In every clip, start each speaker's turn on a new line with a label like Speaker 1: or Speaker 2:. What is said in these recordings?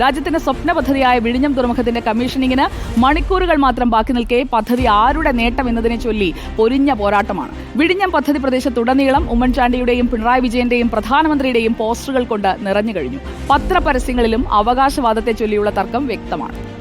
Speaker 1: രാജ്യത്തിന്റെ സ്വപ്ന പദ്ധതിയായ വിഴിഞ്ഞം തുറമുഖത്തിന്റെ കമ്മീഷനിങ്ങിന് മണിക്കൂറുകൾ മാത്രം ബാക്കി നിൽക്കെ പദ്ധതി ആരുടെ നേട്ടം എന്നതിനെ ചൊല്ലി പൊരിഞ്ഞ പോരാട്ടമാണ്. വിഴിഞ്ഞം പദ്ധതി പ്രദേശത്തുടനീളം ഉമ്മൻചാണ്ടിയുടെയും പിണറായി വിജയന്റെയും പ്രധാനമന്ത്രിയുടെയും പോസ്റ്ററുകൾ കൊണ്ട് നിറഞ്ഞു കഴിഞ്ഞു. പത്രപരസ്യങ്ങളിലും അവകാശവാദത്തെ ചൊല്ലിയുള്ള തർക്കം വ്യക്തമാണ്.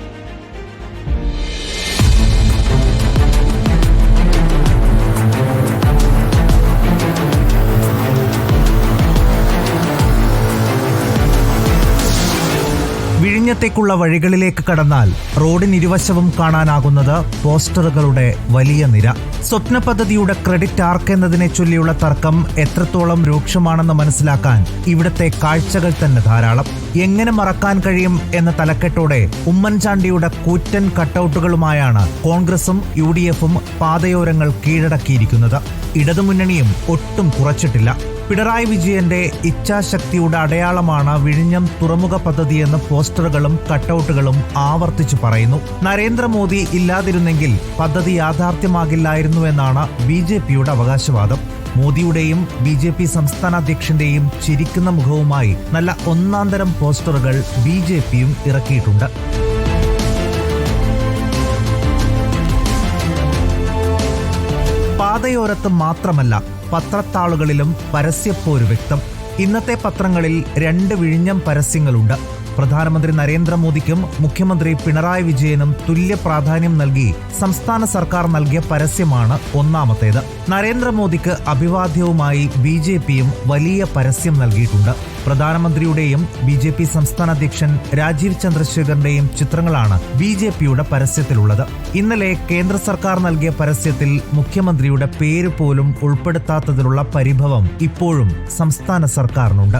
Speaker 2: വിഴിഞ്ഞത്തേക്കുള്ള വഴികളിലേക്ക് കടന്നാൽ റോഡിനിരുവശവും കാണാനാകുന്നത് പോസ്റ്ററുകളുടെ വലിയ നിര. സ്വപ്ന പദ്ധതിയുടെ ക്രെഡിറ്റ് ആർക്കെന്നതിനെ ചൊല്ലിയുള്ള തർക്കം എത്രത്തോളം രൂക്ഷമാണെന്ന് മനസ്സിലാക്കാൻ ഇവിടത്തെ കാഴ്ചകൾ തന്നെ ധാരാളം. എങ്ങനെ മറക്കാൻ കഴിയും എന്ന തലക്കെട്ടോടെ ഉമ്മൻചാണ്ടിയുടെ കൂറ്റൻ കട്ടൗട്ടുകളുമായാണ് കോൺഗ്രസും യു ഡി എഫും പാതയോരങ്ങൾ കീഴടക്കിയിരിക്കുന്നത്. ഇടതുമുന്നണിയും ഒട്ടും കുറച്ചിട്ടില്ല. പിണറായി വിജയന്റെ ഇച്ഛാശക്തിയുടെ അടയാളമാണ് വിഴിഞ്ഞം തുറമുഖ പദ്ധതിയെന്ന് പോസ്റ്ററുകളും കട്ടൗട്ടുകളും ആവർത്തിച്ചു പറയുന്നു. നരേന്ദ്രമോദി ഇല്ലാതിരുന്നെങ്കിൽ പദ്ധതി യാഥാർത്ഥ്യമാകില്ലായിരുന്നുവെന്നാണ് ബി ജെ പിയുടെ അവകാശവാദം. മോദിയുടെയും ബി ജെ പി സംസ്ഥാന അധ്യക്ഷന്റെയും ചിരിക്കുന്ന മുഖവുമായി നല്ല ഒന്നാന്തരം പോസ്റ്ററുകൾ ബി ജെ പിയും ഇറക്കിയിട്ടുണ്ട്. പാതയോരത്ത് മാത്രമല്ല പത്രത്താളുകളിലും പരസ്യപ്പോര് വ്യക്തം. ഇന്നത്തെ പത്രങ്ങളിൽ രണ്ട് വിഴിഞ്ഞം പരസ്യങ്ങളുണ്ട്. പ്രധാനമന്ത്രി നരേന്ദ്രമോദിക്കും മുഖ്യമന്ത്രി പിണറായി വിജയനും തുല്യ പ്രാധാന്യം നൽകി സംസ്ഥാന സർക്കാർ നൽകിയ പരസ്യമാണ് ഒന്നാമത്തേത്. നരേന്ദ്രമോദിക്ക് അഭിവാദ്യവുമായി ബി ജെ പിയും വലിയ പരസ്യം നൽകിയിട്ടുണ്ട്. പ്രധാനമന്ത്രിയുടെയും ബി ജെ പി സംസ്ഥാന അധ്യക്ഷൻ രാജീവ് ചന്ദ്രശേഖറിന്റെയും ചിത്രങ്ങളാണ് ബി ജെ പിയുടെ പരസ്യത്തിലുള്ളത്. ഇന്നലെ കേന്ദ്ര സർക്കാർ നൽകിയ പരസ്യത്തിൽ മുഖ്യമന്ത്രിയുടെ പേര് പോലും ഉൾപ്പെടുത്താത്തതിലുള്ള പരിഭവം ഇപ്പോഴും സംസ്ഥാന സർക്കാരിനുണ്ട്.